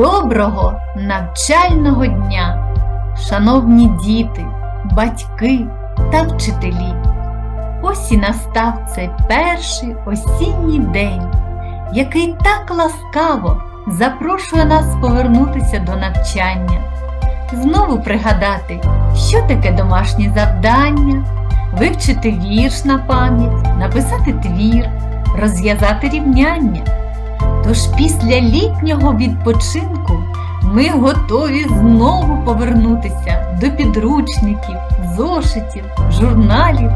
Доброго навчального дня, шановні діти, батьки та вчителі. Ось і настав цей перший осінній день, який так ласкаво запрошує нас повернутися до навчання, знову пригадати, що таке домашнє завдання, вивчити вірш на пам'ять, написати твір, розв'язати рівняння. Тож після літнього відпочинку ми готові знову повернутися до підручників, зошитів, журналів.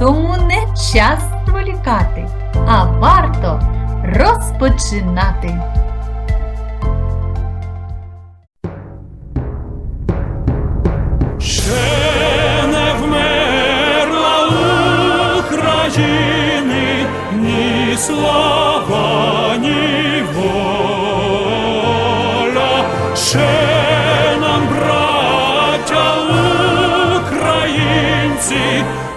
Тому не час зволікати, а варто розпочинати. Ще не вмерла України ні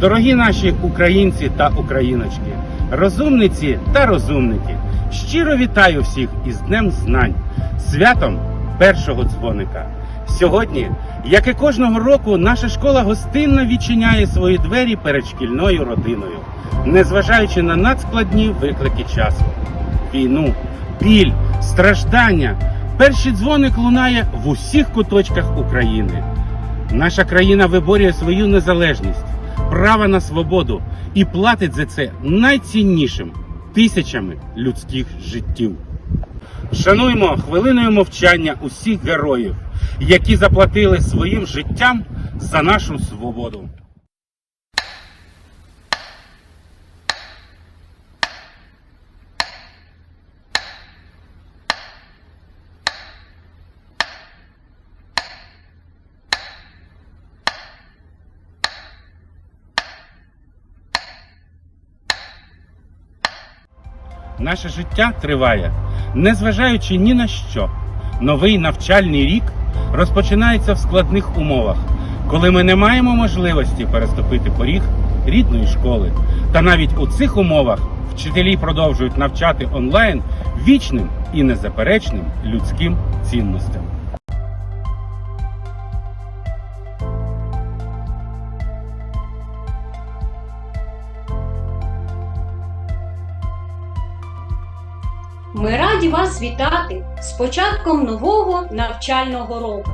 Дорогі наші українці та україночки, розумниці та розумники, щиро вітаю всіх із Днем Знань, святом першого дзвоника. Сьогодні, як і кожного року, наша школа гостинно відчиняє свої двері перед шкільною родиною, незважаючи на надскладні виклики часу. Війну, біль, страждання. Перший дзвоник лунає в усіх куточках України. Наша країна виборює свою незалежність, право на свободу і платить за це найціннішим тисячами людських життів. Шануємо хвилиною мовчання усіх героїв, які заплатили своїм життям за нашу свободу. Наше життя триває, незважаючи ні на що. Новий навчальний рік розпочинається в складних умовах, коли ми не маємо можливості переступити поріг рідної школи. Та навіть у цих умовах вчителі продовжують навчати онлайн вічним і незаперечним людським цінностям. Раді вас вітати з початком нового навчального року.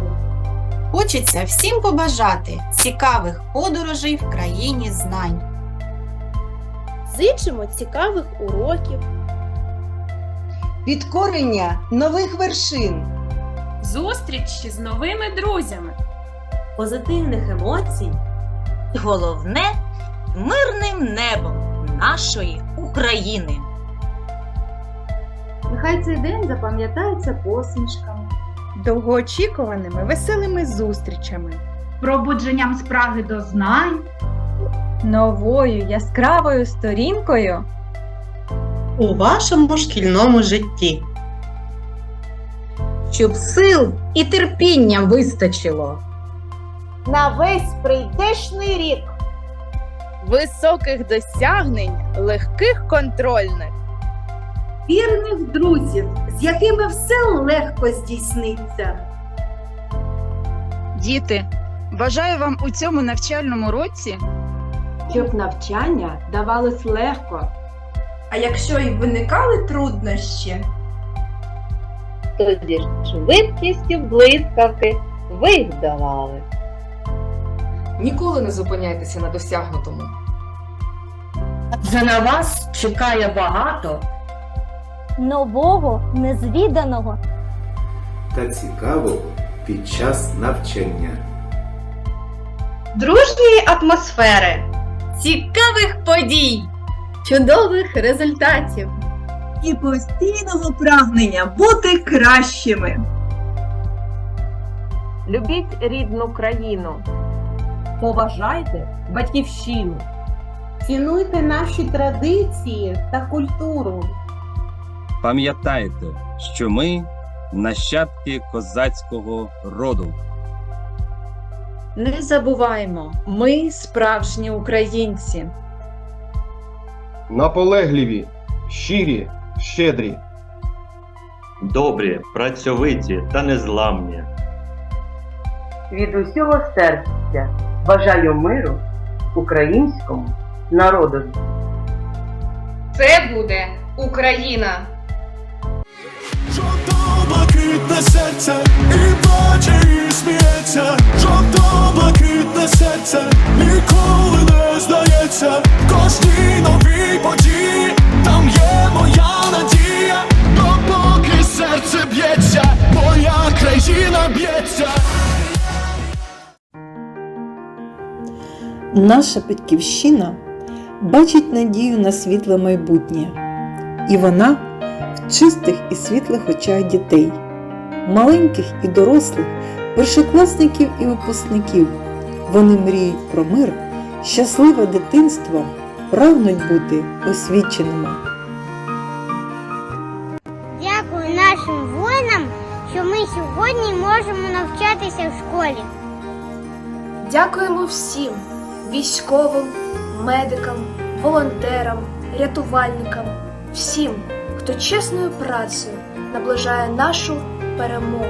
Хочеться всім побажати цікавих подорожей в країні знань. Зичимо цікавих уроків, підкорення нових вершин. зустрічі з новими друзями. позитивних емоцій. І Головне мирним небом нашої України. Нехай цей день запам'ятається посмішками, довгоочікуваними веселими зустрічами, Пробудженням спраги до знань. новою яскравою сторінкою У вашому шкільному житті. Щоб сил і терпіння вистачило. На весь прийдешний рік високих досягнень, легких контрольних. Вірних друзів, з якими все легко здійсниться. Діти, бажаю вам у цьому навчальному році щоб навчання давалось легко. А якщо й виникали труднощі, Тоді швидкістю блискавки ви їх давали. ніколи не зупиняйтеся на досягнутому. Вже на вас чекає багато. Нового, незвіданого. та цікавого під час навчання. Дружньої атмосфери, Цікавих подій, чудових результатів. І постійного прагнення бути кращими. Любіть рідну країну. Поважайте батьківщину. Цінуйте наші традиції та культуру. Пам'ятайте, що ми нащадки козацького роду. Не забуваймо, ми справжні українці. Наполегливі, щирі, щедрі. Добрі, працьовиті та незламні. Від усього серця бажаю миру українському народу. Це буде Україна. Жовто-блакитне серце і плаче, і сміється. Жовто-блакитне серце ніколи не здається. В Кожній новій події там є моя надія. Допоки серце б'ється, моя країна б'ється. Наша батьківщина бачить надію на світле майбутнє, і вона в чистих і світлих очах дітей, маленьких і дорослих, першокласників і випускників. Вони мріють про мир, щасливе дитинство, прагнуть бути освіченими. Дякую нашим воїнам, що ми сьогодні можемо навчатися в школі. Дякуємо всім військовим, медикам, волонтерам, рятувальникам, всім, хто чесною працею наближає нашу перемогу.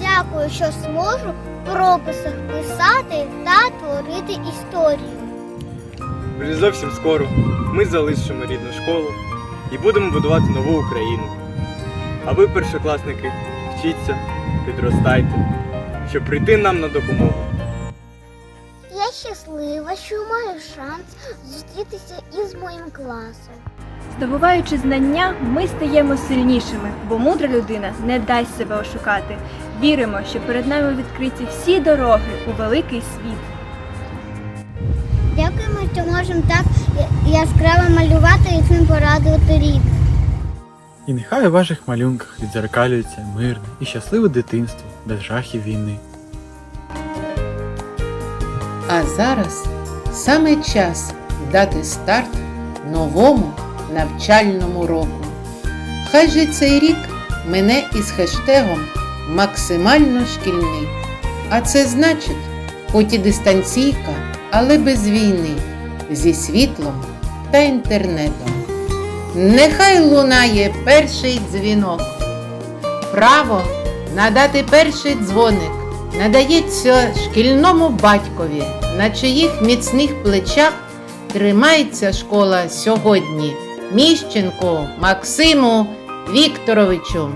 Дякую, що зможу в прописах писати та творити історію. Вже зовсім скоро ми залишимо рідну школу і будемо будувати нову Україну. А ви, першокласники, вчіться, підростайте, щоб прийти нам на допомогу. Я щаслива, що маю шанс зустрітися із моїм класом. Здобуваючи знання, ми стаємо сильнішими, бо мудра людина не дасть себе ошукати. Віримо, що перед нами відкриті всі дороги у великий світ. Дякуємо, що можемо так яскраво малювати і цим порадувати рідних. І нехай у ваших малюнках відзеркалюється мирне і щасливе дитинство без жахів війни. А зараз саме час дати старт новому навчальному року. Хай же цей рік мене із хештегом максимально шкільний. А це значить, хоч і дистанційка, але без війни, зі світлом та інтернетом. Нехай лунає перший дзвінок. Право надати перший дзвоник надається шкільному батькові, на чиїх міцних плечах тримається школа сьогодні. Міщенку Максиму Вікторовичу.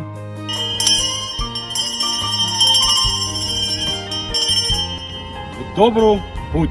Добру путь!